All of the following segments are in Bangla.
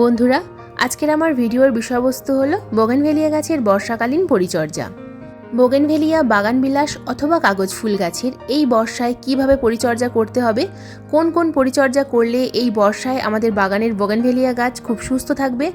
বন্ধুরা, আজকের আমার ভিডিওর বিষয়বস্তু হলো বোগেনভেলিয়া গাছের বর্ষাকালীন পরিচর্যা। বোগেনভেলিয়া বাগানবিলাস অথবা কাগজ ফুল গাছের এই বর্ষায় কীভাবে পরিচর্যা করতে হবে, কোন কোন পরিচর্যা করলে এই বর্ষায় আমাদের বাগানের বোগেনভেলিয়া গাছ খুব সুস্থ থাকবে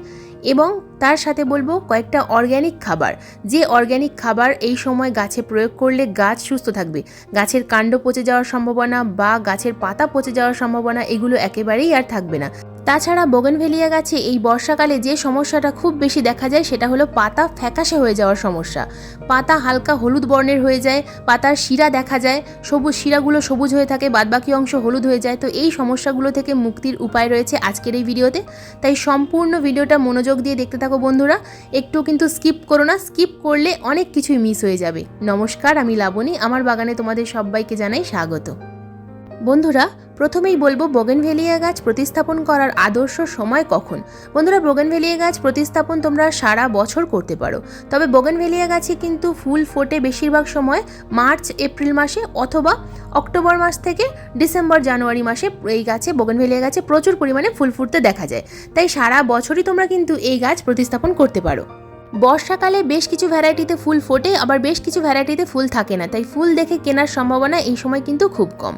এবং তার সাথে বলব কয়েকটা অর্গ্যানিক খাবার, যে অর্গ্যানিক খাবার এই সময় গাছে প্রয়োগ করলে গাছ সুস্থ থাকবে। গাছের কাণ্ড পচে যাওয়ার সম্ভাবনা বা গাছের পাতা পচে যাওয়ার সম্ভাবনা এগুলো একেবারেই আর থাকবে না। তাছাড়া বোগেনভেলিয়া গাছে এই বর্ষাকালে যে সমস্যাটা খুব বেশি দেখা যায় সেটা হলো পাতা ফ্যাকাশে হয়ে যাওয়ার সমস্যা। পাতা হালকা হলুদ বর্ণের হয়ে যায়, পাতার শিরা দেখা যায়, সবুজ শিরাগুলো সবুজ হয়ে থাকে, বাদবাকি অংশ হলুদ হয়ে যায়। তো এই সমস্যাগুলো থেকে মুক্তির উপায় রয়েছে আজকের এই ভিডিওতে। তাই সম্পূর্ণ ভিডিওটা মনোযোগ দিয়ে দেখতে থাকো বন্ধুরা। একটু কিন্তু স্কিপ করো না, স্কিপ করলে অনেক কিছুই মিস হয়ে যাবে। নমস্কার, আমি লাবণী। আমার বাগানে তোমাদের সবাইকে জানাই স্বাগত। বন্ধুরা, প্রথমেই বলব বোগেনভেলিয়া গাছ প্রতিস্থাপন করার আদর্শ সময় কখন? বন্ধুরা, বোগেনভেলিয়া গাছ প্রতিস্থাপন তোমরা সারা বছর করতে পারো। তবে বোগেনভেলিয়া গাছে কিন্তু ফুল ফোটে বেশিরভাগ সময় মার্চ, এপ্রিল মাসে অথবা অক্টোবর মাস থেকে ডিসেম্বর, জানুয়ারি মাসে এই গাছে, বোগেনভেলিয়া গাছে প্রচুর পরিমাণে ফুল ফুটতে দেখা যায়। তাই সারা বছরই তোমরা কিন্তু এই গাছ প্রতিস্থাপন করতে পারো। বর্ষাকালে বেশ কিছু ভ্যারাইটিতে ফুল ফোটে, আবার বেশ কিছু ভ্যারাইটিতে ফুল থাকে না। তাই ফুল দেখে কেনার সম্ভাবনা এই সময় কিন্তু খুব কম।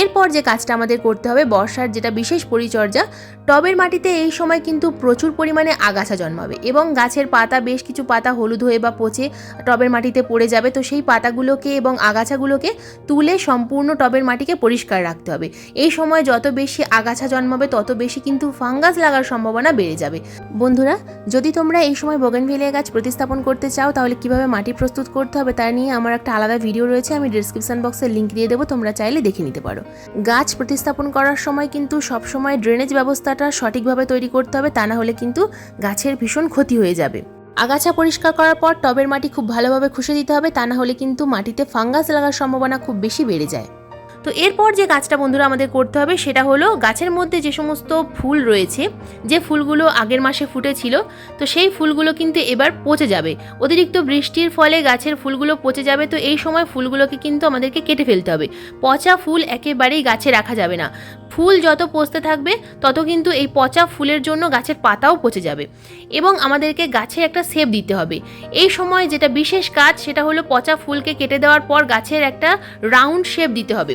এরপর যে কাজটা আমাদের করতে হবে বর্ষার যেটা বিশেষ পরিচর্যা, টবের মাটিতে এই সময় কিন্তু প্রচুর পরিমাণে আগাছা জন্মাবে এবং গাছের পাতা বেশ কিছু পাতা হলুদ হয়ে বা পচে টবের মাটিতে পড়ে যাবে। তো সেই পাতাগুলোকে এবং আগাছাগুলোকে তুলে সম্পূর্ণ টবের মাটিকে পরিষ্কার রাখতে হবে। এই সময় যত বেশি আগাছা জন্মাবে, তত বেশি কিন্তু ফাঙ্গাস লাগার সম্ভাবনা বেড়ে যাবে। বন্ধুরা, যদি তোমরা এই সময় বোগেনভেলিয়া গাছ প্রতিস্থাপন করতে চাও, তাহলে কীভাবে মাটি প্রস্তুত করতে হবে তা নিয়ে আমার একটা আলাদা ভিডিও রয়েছে, আমি ডিসক্রিপশন বক্সে লিঙ্ক দিয়ে দেবো, তোমরা চাইলে দেখে নিতে পারো। গাছ প্রতিস্থাপন করার সময় কিন্তু সবসময় ড্রেনেজ ব্যবস্থাটা সঠিকভাবে তৈরি করতে হবে, তা না হলে কিন্তু গাছের ভীষণ ক্ষতি হয়ে যাবে। আগাছা পরিষ্কার করার পর টবের মাটি খুব ভালোভাবে খুশে দিতে হবে, তা না হলে কিন্তু মাটিতে ফাঙ্গাস লাগার সম্ভাবনা খুব বেশি বেড়ে যায়। তো এরপর যে কাজটা বন্ধুরা আমাদের করতে হবে সেটা হলো গাছের মধ্যে যে সমস্ত ফুল রয়েছে, যে ফুলগুলো আগের মাসে ফুটেছিল, তো সেই ফুলগুলো কিন্তু এবার পচে যাবে। অতিরিক্ত বৃষ্টির ফলে গাছের ফুলগুলো পচে যাবে, তো এই সময় ফুলগুলোকে কিন্তু আমাদেরকে কেটে ফেলতে হবে। পচা ফুল একেবারেই গাছে রাখা যাবে না। ফুল যত পচতে থাকবে, তত কিন্তু এই পচা ফুলের জন্য গাছের পাতাও পচে যাবে এবং আমাদেরকে গাছে একটা সেপ দিতে হবে। এই সময় যেটা বিশেষ কাজ, সেটা হলো পচা ফুলকে কেটে দেওয়ার পর গাছের একটা রাউন্ড শেপ দিতে হবে।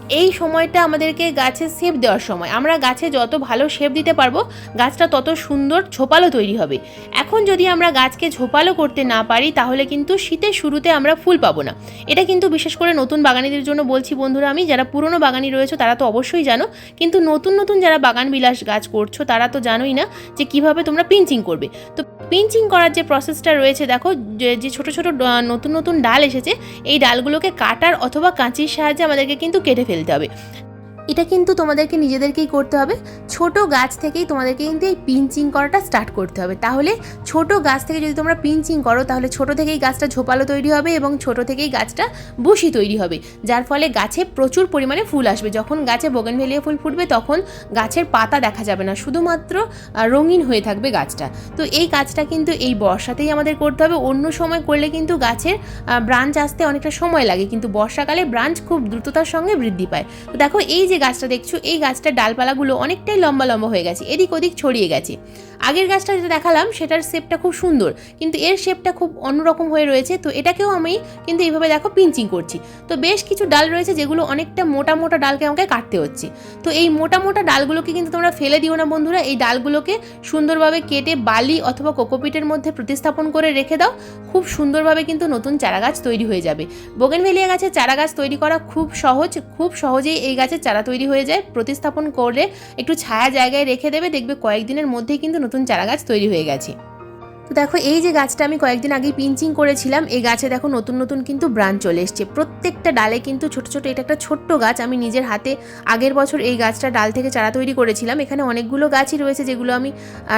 এই সময়টা আমাদেরকে গাছে শেপ দেওয়ার সময়। আমরা গাছে যত ভালো শেপ দিতে পারব, গাছটা তত সুন্দর ঝোপালো তৈরি হবে। এখন যদি আমরা গাছকে ঝোপালো করতে না পারি, তাহলে কিন্তু শীতের শুরুতে আমরা ফুল পাবো না। এটা কিন্তু বিশেষ করে নতুন বাগানিদের জন্য বলছি বন্ধুরা আমি, যারা পুরনো বাগানি রয়েছে তারা তো অবশ্যই জানো। কিন্তু নতুন নতুন যারা বাগান বিলাস গাছ করছ, তারা তো জানোই না যে কীভাবে তোমরা পিঞ্চিং করবে। তো পিঞ্চিং করার যে প্রসেসটা রয়েছে, দেখো যে ছোট ছোট নতুন নতুন ডাল এসেছে। এই ডালগুলোকে কাটার অথবা কাঁচির সাহায্যে আমাদেরকে কিন্তু কেটে ফেলতে হবে এটা কিন্তু তোমাদেরকে নিজেদেরকেই করতে হবে। ছোট গাছ থেকেই তোমাদেরকে কিন্তু এই পিঞ্চিং করাটা স্টার্ট করতে হবে। তাহলে ছোট গাছ থেকে যদি তোমরা পিঞ্চিং করো, তাহলে ছোট থেকেই গাছটা ঝোপালো তৈরি হবে এবং ছোট থেকেই গাছটা বসি তৈরি হবে। যার ফলে গাছে প্রচুর পরিমাণে ফুল আসবে। যখন গাছে বোগেনভেলিয়া ফুল ফুটবে, তখন গাছের পাতা দেখা যাবে না। শুধুমাত্র রঙিন হয়ে থাকবে গাছটা। তো এই কাজটা কিন্তু এই বর্ষাতেই আমাদের করতে হবে। অন্য সময় করলে কিন্তু গাছের ব্রাঞ্চ আসতে অনেকটা সময় লাগে। কিন্তু বর্ষাকালে ব্রাঞ্চ খুব দ্রুততার সঙ্গে বৃদ্ধি পায়। তো দেখো, এই যে গাছটা দেখছ, এই গাছটার ডালপালাগুলো অনেকটাই লম্বা লম্বা হয়ে গেছে, এদিক ওদিক ছড়িয়ে গেছে। আগের গাছটা যেটা দেখালাম, সেটার শেপটা খুব সুন্দর, কিন্তু এর শেপটা খুব অন্যরকম হয়ে রয়েছে। তো এটাকেও আমি কিন্তু এইভাবে দেখো পিঞ্চিং করছি। তো বেশ কিছু ডাল রয়েছে যেগুলো অনেকটা মোটা মোটা ডালকে আমাকে কাটতে হচ্ছে। তো এই মোটা মোটা ডালগুলোকে কিন্তু তোমরা ফেলে দিও না বন্ধুরা, এই ডালগুলোকে সুন্দরভাবে কেটে বালি অথবা কোকোপিটের মধ্যে প্রতিস্থাপন করে রেখে দাও। খুব সুন্দরভাবে কিন্তু নতুন চারা গাছ তৈরি হয়ে যাবে। বোগেনভেলিয়া গাছের চারা গাছ তৈরি করা খুব সহজ, খুব সহজেই এই গাছের চারা তৈরি হয়ে যায়। প্রতিস্থাপন করে একটু ছায়া জায়গায় রেখে দেবে, দেখবে কয়েকদিনের মধ্যেই কিন্তু নতুন চারাগাছ তৈরি হয়ে গেছে। তো দেখো, এই যে গাছটা আমি কয়েকদিন আগেই পিঞ্চিং করেছিলাম, এই গাছে দেখো নতুন নতুন কিন্তু ব্রাঞ্চ চলে এসছে। প্রত্যেকটা ডালে কিন্তু ছোট ছোট, এটা একটা ছোট্ট গাছ, আমি নিজের হাতে আগের বছর এই গাছটা ডাল থেকে চারা তৈরি করেছিলাম। এখানে অনেকগুলো গাছই রয়েছে যেগুলো আমি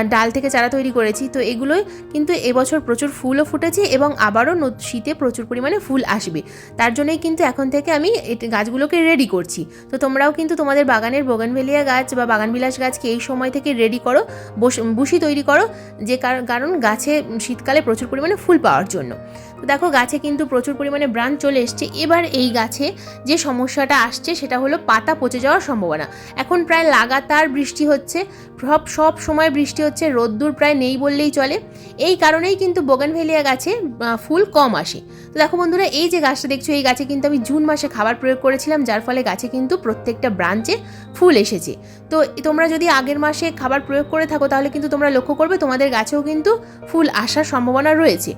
ডাল থেকে চারা তৈরি করেছি। তো এগুলোই কিন্তু এবছর প্রচুর ফুলও ফুটেছে এবং আবারও শীতে প্রচুর পরিমাণে ফুল আসবে। তার জন্যই কিন্তু এখন থেকে আমি গাছগুলোকে রেডি করছি। তো তোমরাও কিন্তু তোমাদের বাগানের বোগানভেলিয়া গাছ বা বাগানবিলাস গাছকে এই সময় থেকে রেডি করো, বস- বুশি তৈরি করো, যে কার- কারণ গাছে শীতকালে প্রচুর পরিমাণে ফুল পাওয়ার জন্য। দেখো, গাছে কিন্তু প্রচুর পরিমাণে ব্রাঞ্চ চলে এসছে। এবার এই গাছে যে সমস্যাটা আসছে, সেটা হলো পাতা পচে যাওয়ার সম্ভাবনা। এখন প্রায় লাগাতার বৃষ্টি হচ্ছে, সব সব সময় বৃষ্টি হচ্ছে, রোদ্দুর প্রায় নেই বললেই চলে। এই কারণেই কিন্তু বোগানভেলিয়া গাছে ফুল কম আসে। তো দেখো বন্ধুরা, এই যে গাছটা দেখছ, এই গাছে কিন্তু আমি জুন মাসে খাবার প্রয়োগ করেছিলাম, যার ফলে গাছে কিন্তু প্রত্যেকটা ব্রাঞ্চে ফুল এসেছে। তো তোমরা যদি আগের মাসে খাবার প্রয়োগ করে থাকো, তাহলে কিন্তু তোমরা লক্ষ্য করবে, তোমাদের গাছেও কিন্তু ফুল আসার সম্ভাবনা রয়েছে।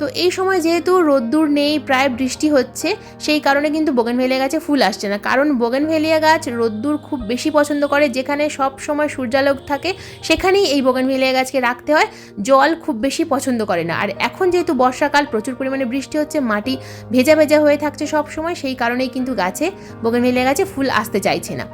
তো এই সময় যেহেতু রোদ্দুর নেই, প্রায় বৃষ্টি হচ্ছে, সেই কারণে কিন্তু বোগেনভেলিয়া গাছে ফুল আসছে না। কারণ বোগেনভেলিয়া গাছ রোদ্দুর খুব বেশি পছন্দ করে, যেখানে সব সময় সূর্যালোক থাকে, সেখানেই এই বোগেনভেলিয়া গাছকে রাখতে হয়। জল খুব বেশি পছন্দ করে না। আর এখন যেহেতু বর্ষাকাল, প্রচুর পরিমাণে বৃষ্টি হচ্ছে, মাটি ভেজা ভেজা হয়ে থাকছে সব সময়, সেই কারণেই কিন্তু গাছে বোগেনভেলিয়া গাছে ফুল আসতে চাইছে না।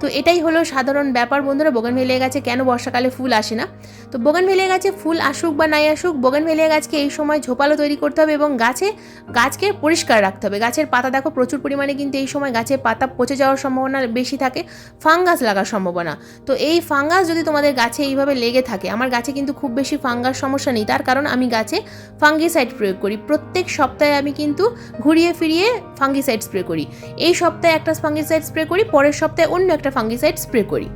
তো এটাই হলো সাধারণ ব্যাপার বন্ধুরা। বোগান বোগানভেলিয়া গাছে কেন বর্ষাকালে ফুল আসে না? তো বোগান বোগানভেলিয়া গাছে ফুল আসুক বা নাই আসুক বোগান বোগানভেলিয়া গাছকে এই সময় ঝোপালো তৈরি করতে হবে এবং গাছে, গাছকে পরিষ্কার রাখতে হবে। গাছের পাতা দেখো, প্রচুর পরিমাণে কিন্তু এই সময় গাছের পাতা পচে যাওয়ার সম্ভাবনা বেশি থাকে, ফাঙ্গাস লাগার সম্ভাবনা। তো এই ফাঙ্গাস যদি তোমাদের গাছে এইভাবে লেগে থাকে, আমার গাছে কিন্তু খুব বেশি ফাঙ্গাস সমস্যা নেই। তার কারণ আমি গাছে ফাঙ্গিসাইড প্রয়োগ করি। প্রত্যেক সপ্তাহে আমি কিন্তু ঘুরিয়ে ফিরিয়ে ফাঙ্গিসাইড স্প্রে করি। এই সপ্তাহে একটা ফাঙ্গিসাইড স্প্রে করি, পরের সপ্তাহে অন্য একটা ফাঙ্গিসাইড স্প্রে করি।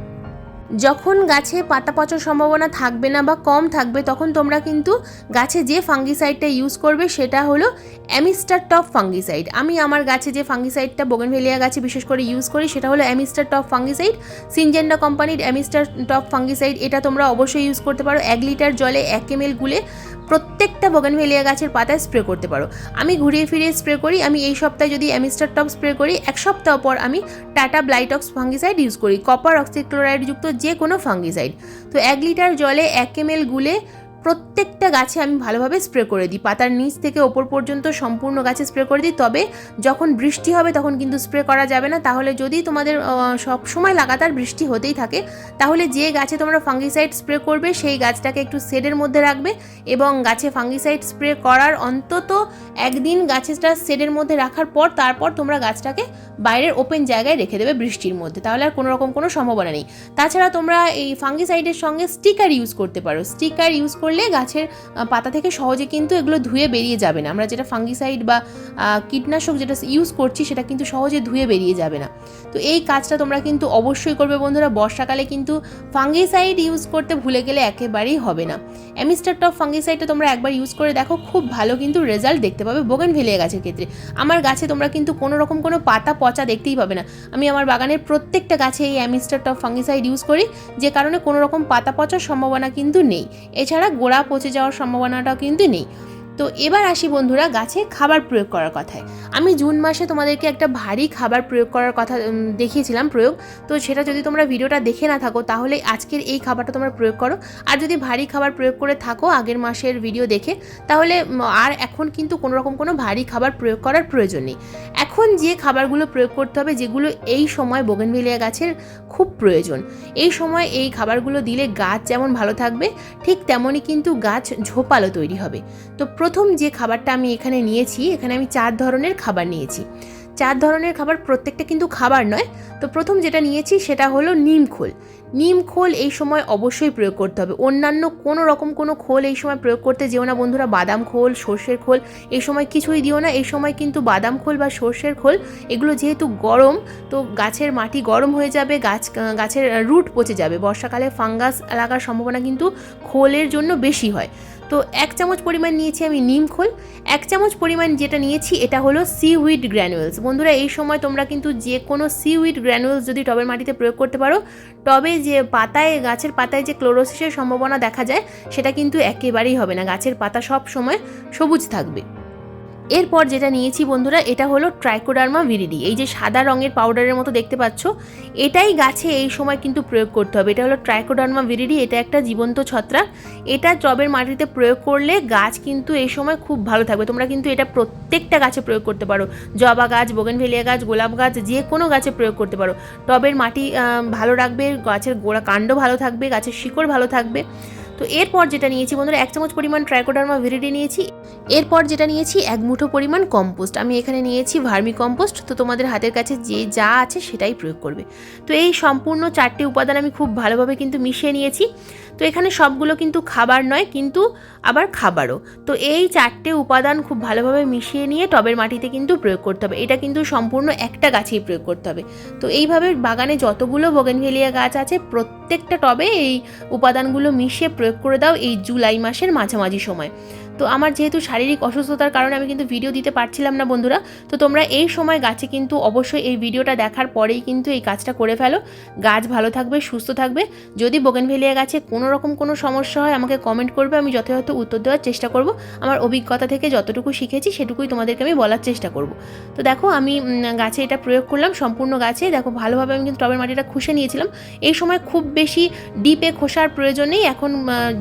যখন গাছে পাতা পচার সম্ভাবনা থাকবে না বা কম থাকবে, তখন তোমরা কিন্তু গাছে যে ফাঙ্গিসাইডটা ইউজ করবে সেটা হলো অ্যামিস্টার টপ ফাঙ্গিসাইড। আমি আমার গাছে যে ফাঙ্গিসাইডটা বোগেনভেলিয়া গাছে বিশেষ করে ইউজ করি সেটা হলো অ্যামিস্টার টপ ফাঙ্গিসাইড। সিনজেন্ডা কোম্পানির অ্যামিস্টার টপ ফাঙ্গিসাইড, এটা তোমরা অবশ্যই ইউজ করতে পারো। এক লিটার জলে এক এম এল গুলে প্রত্যেকটা বগানভেলিয়া গাছের পাতায় স্প্রে করতে পারো। আমি ঘুরিয়ে ফিরিয়ে স্প্রে করি, আমি এই সপ্তাহে যদি অ্যামিস্টার টপ স্প্রে করি, এক সপ্তাহ পর আমি টাটা ব্লাইটক্স ফাঙ্গিসাইড ইউজ করি কপার অক্সিক্লোরাইড যুক্ত যে কোনো ফাঙ্গিসাইড তো এক লিটার জলে এক এম গুলে প্রত্যেকটা গাছে আমি ভালোভাবে স্প্রে করে দিই। পাতার নিচ থেকে ওপর পর্যন্ত সম্পূর্ণ গাছে স্প্রে করে দিই। তবে যখন বৃষ্টি হবে তখন কিন্তু স্প্রে করা যাবে না। তাহলে যদি তোমাদের সব সময় লাগাতার বৃষ্টি হতেই থাকে, তাহলে যে গাছে তোমরা ফাঙ্গিসাইড স্প্রে করবে, সেই গাছটাকে একটু শেডের মধ্যে রাখবে এবং গাছে ফাঙ্গিসাইড স্প্রে করার অন্তত একদিন গাছটা শেডের মধ্যে রাখার পর তারপর তোমরা গাছটাকে বাইরের ওপেন জায়গায় রেখে দেবে বৃষ্টির মধ্যে। তাহলে আর কোনো রকম কোনো সম্ভাবনা নেই। তাছাড়া তোমরা এই ফাঙ্গিসাইডের সঙ্গে স্টিকার ইউজ করতে পারো। স্টিকার ইউজ করলে গাছের পাতা থেকে সহজে কিন্তু এগুলো ধুয়ে বেরিয়ে যাবে না। আমরা যেটা ফাঙ্গিসাইড বা কীটনাশক যেটা ইউজ করছি সেটা কিন্তু সহজে ধুয়ে বেরিয়ে যাবে না। তো এই কাজটা তোমরা কিন্তু অবশ্যই করবে বন্ধুরা। বর্ষাকালে কিন্তু ফাঙ্গিসাইড ইউজ করতে ভুলে গেলে একেবারেই হবে না। অ্যামিস্টার টপ ফাঙ্গিসাইডটা তোমরা একবার ইউজ করে দেখো, খুব ভালো কিন্তু রেজাল্ট দেখতে পাবে বোগান ভেলিয়া গাছের ক্ষেত্রে। আমার গাছে তোমরা কিন্তু কোনো রকম কোনো পাতা পচা দেখতেই পাবে না। আমি আমার বাগানের প্রত্যেকটা গাছে এই অ্যামিস্টার টপ ফাঙ্গিসাইড ইউজ করি, যে কারণে কোনো রকম পাতা পচার সম্ভাবনা কিন্তু নেই। এছাড়া গোড়া পচে যাওয়ার সম্ভাবনাটাও কিন্তু নেই। তো এবার আসি বন্ধুরা গাছে খাবার প্রয়োগ করার কথায়। আমি জুন মাসে তোমাদেরকে একটা ভারী খাবার প্রয়োগ করার কথা দেখিয়েছিলাম প্রয়োগ। তো সেটা যদি তোমরা ভিডিওটা দেখে না থাকো, তাহলে আজকের এই খাবারটা তোমরা প্রয়োগ করো। আর যদি ভারী খাবার প্রয়োগ করে থাকো আগের মাসের ভিডিও দেখে, তাহলে আর এখন কিন্তু কোনো রকম কোনো ভারী খাবার প্রয়োগ করার প্রয়োজন নেই। এখন যে খাবারগুলো প্রয়োগ করতে হবে, যেগুলো এই সময় বোগেনভিলিয়া গাছের খুব প্রয়োজন। এই সময় এই খাবারগুলো দিলে গাছ যেমন ভালো থাকবে, ঠিক তেমনই কিন্তু গাছ ঝোপালো তৈরি হবে। তো প্রথম যে খাবারটা আমি এখানে নিয়েছি, এখানে আমি চার ধরনের খাবার নিয়েছি। চার ধরনের খাবার প্রত্যেকটা কিন্তু খাবার নয়। তো প্রথম যেটা নিয়েছি সেটা হলো নিম খোল। নিম খোল এই সময় অবশ্যই প্রয়োগ করতে হবে। অন্যান্য কোনো রকম কোনো খোল এই সময় প্রয়োগ করতে যেও না বন্ধুরা। বাদাম খোল, সর্ষের খোল, এই সময় কিছুই দিও না। এই সময় কিন্তু বাদাম খোল বা সর্ষের খোল, এগুলো যেহেতু গরম, তো গাছের মাটি গরম হয়ে যাবে, গাছ, গাছের রুট পচে যাবে। বর্ষাকালে ফাঙ্গাস লাগার সম্ভাবনা কিন্তু খোলের জন্য বেশি হয়। তো এক চামচ পরিমাণ নিয়েছি আমি নিম খোল, এক চামচ পরিমাণ যেটা নিয়েছি এটা হলো সিউইড গ্র্যানুয়েলস বন্ধুরা, এই সময় তোমরা কিন্তু যে কোনো সিউইড গ্র্যানুয়েলস যদি টবের মাটিতে প্রয়োগ করতে পারো টবে যে পাতায়, গাছের পাতায় যে ক্লোরোসিসের সম্ভাবনা দেখা যায়, সেটা কিন্তু একেবারেই হবে না। গাছের পাতা সব সময় সবুজ থাকবে। এরপর যেটা নিয়েছি বন্ধুরা, এটা হলো ট্রাইকোডার্মা ভিরিডি এই যে সাদা রঙের পাউডারের মতো দেখতে পাচ্ছ, এটাই গাছে এই সময় কিন্তু প্রয়োগ করতে হবে। এটা হলো ট্রাইকোডার্মা ভিরিডি এটা একটা জীবন্ত ছত্রাক। এটা টবের মাটিতে প্রয়োগ করলে গাছ কিন্তু এই সময় খুব ভালো থাকবে। তোমরা কিন্তু এটা প্রত্যেকটা গাছে প্রয়োগ করতে পারো। জবা গাছ বোগেনভেলিয়া গাছ, গোলাপ গাছ, যে কোনো গাছে প্রয়োগ করতে পারো। টবের মাটি ভালো রাখবে, গাছের গোড়া কাণ্ড ভালো থাকবে, গাছের শিকড় ভালো থাকবে। তো এরপর যেটা নিয়েছি বন্ধুরা, এক চামচ পরিমাণ ট্রাইকোডার্মা ভিরিডি নিয়েছি। এরপর যেটা নিয়েছি এক মুঠো পরিমাণ কম্পোস্ট আমি এখানে নিয়েছি ভার্মি কম্পোস্ট তো তোমাদের হাতের কাছে যে যা আছে সেটাই প্রয়োগ করবে। তো এই সম্পূর্ণ চারটি উপাদান আমি খুব ভালোভাবে কিন্তু মিশিয়ে নিয়েছি। তো এখানে সবগুলো কিন্তু খাবার নয়, কিন্তু আবার খাবারও। তো এই চারটে উপাদান খুব ভালোভাবে মিশিয়ে নিয়ে টবের মাটিতে কিন্তু প্রয়োগ করতে হবে। এটা কিন্তু সম্পূর্ণ একটা গাছেই প্রয়োগ করতে হবে। তো এইভাবে বাগানে যতগুলো বোগেনভেলিয়া গাছ আছে, প্রত্যেকটা টবে এই উপাদানগুলো মিশিয়ে প্রয়োগ করে দাও এই জুলাই মাসের মাঝামাঝি সময়। তো আমার যেহেতু শারীরিক অসুস্থতার কারণে আমি কিন্তু ভিডিও দিতে পারছিলাম না বন্ধুরা, তো তোমরা এই সময় গাছে কিন্তু অবশ্যই এই ভিডিওটা দেখার পরেই কিন্তু এই কাজটা করে ফেলো। গাছ ভালো থাকবে, সুস্থ থাকবে। যদি বোগেনভেলিয়া গাছে কোনো রকম কোনো সমস্যা হয়, আমাকে কমেন্ট করবে, আমি যথাযথ উত্তর দেওয়ার চেষ্টা করব। আমার অভিজ্ঞতা থেকে যতটুকু শিখেছি, সেটুকুই তোমাদেরকে আমি বলার চেষ্টা করব। তো দেখো, আমি গাছে এটা প্রয়োগ করলাম, সম্পূর্ণ গাছে। দেখো, ভালোভাবে আমি কিন্তু টবের মাটিটা খুশে নিয়েছিলাম। এই সময় খুব বেশি ডিপে খোসার প্রয়োজন নেই। এখন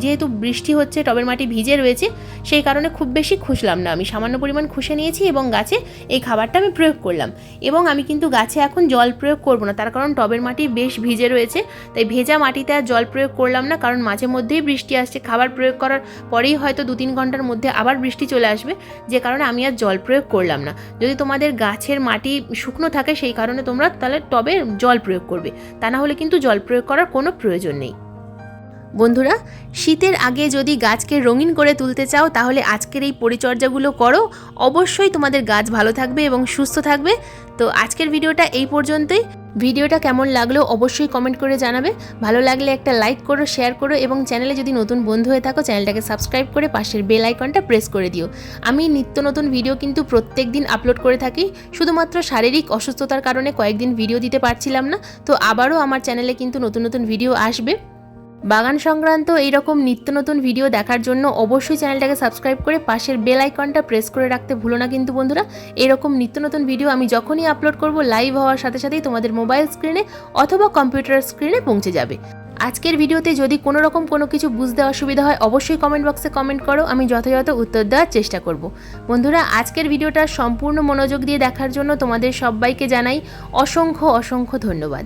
যেহেতু বৃষ্টি হচ্ছে, টবের মাটি ভিজে রয়েছে সেই কারণে খুব বেশি খুশলাম না। আমি সামান্য পরিমাণ খুশে নিয়েছি এবং গাছে এই খাবারটা আমি প্রয়োগ করলাম। এবং আমি কিন্তু গাছে এখন জল প্রয়োগ করব না, তার কারণ টবের মাটি বেশ ভিজে রয়েছে, তাই ভেজা মাটিতে আর জল প্রয়োগ করলাম না, কারণ মাঝে মধ্যেই বৃষ্টি আসছে। খাবার প্রয়োগ করার পরেই হয়তো দু তিন ঘণ্টার মধ্যে আবার বৃষ্টি চলে আসবে, যে কারণে আমি আর জল প্রয়োগ করলাম না। যদি তোমাদের গাছের মাটি শুকনো থাকে, সেই কারণে তোমরা তাহলে টবে জল প্রয়োগ করবে, তা না হলে কিন্তু জল প্রয়োগ করার কোনো প্রয়োজন নেই। বন্ধুরা, শীতের আগে যদি গাছকে রঙিন করে তুলতে চাও, তাহলে আজকের এই পরিচর্যাগুলো করো। অবশ্যই তোমাদের গাছ ভালো থাকবে এবং সুস্থ থাকবে। তো আজকের ভিডিওটা এই পর্যন্তই। ভিডিওটা কেমন লাগল অবশ্যই কমেন্ট করে জানাবে। ভালো লাগলে একটা লাইক করো, শেয়ার করো এবং চ্যানেলে যদি নতুন বন্ধু হয়ে থাকো, চ্যানেলটাকে সাবস্ক্রাইব করে পাশের বেল আইকনটা প্রেস করে দিও। আমি নিত্য নতুন ভিডিও কিন্তু প্রত্যেক দিন আপলোড করে থাকি। শুধুমাত্র শারীরিক অসুস্থতার কারণে কয়েকদিন ভিডিও দিতে পারছিলাম না। তো আবারও আমার চ্যানেলে কিন্তু নতুন নতুন ভিডিও আসবে। বাগান সংক্রান্ত এইরকম নিত্য নতুন ভিডিও দেখার জন্য অবশ্যই চ্যানেলটাকে সাবস্ক্রাইব করে পাশের বেল আইকনটা প্রেস করে রাখতে ভুলো না কিন্তু বন্ধুরা। এরকম নিত্য নতুন ভিডিও আমি যখনই আপলোড করব লাইভ হওয়ার সাথে সাথেই তোমাদের মোবাইল স্ক্রিনে অথবা কম্পিউটার স্ক্রিনে পৌঁছে যাবে। আজকের ভিডিওতে যদি কোনো রকম কোনো কিছু বুঝতে অসুবিধা হয়, অবশ্যই কমেন্ট বক্সে কমেন্ট করো, আমি যথাযথ উত্তর দেওয়ার চেষ্টা করব। বন্ধুরা, আজকের ভিডিওটা সম্পূর্ণ মনোযোগ দিয়ে দেখার জন্য তোমাদের সবাইকে জানাই অসংখ্য অসংখ্য ধন্যবাদ।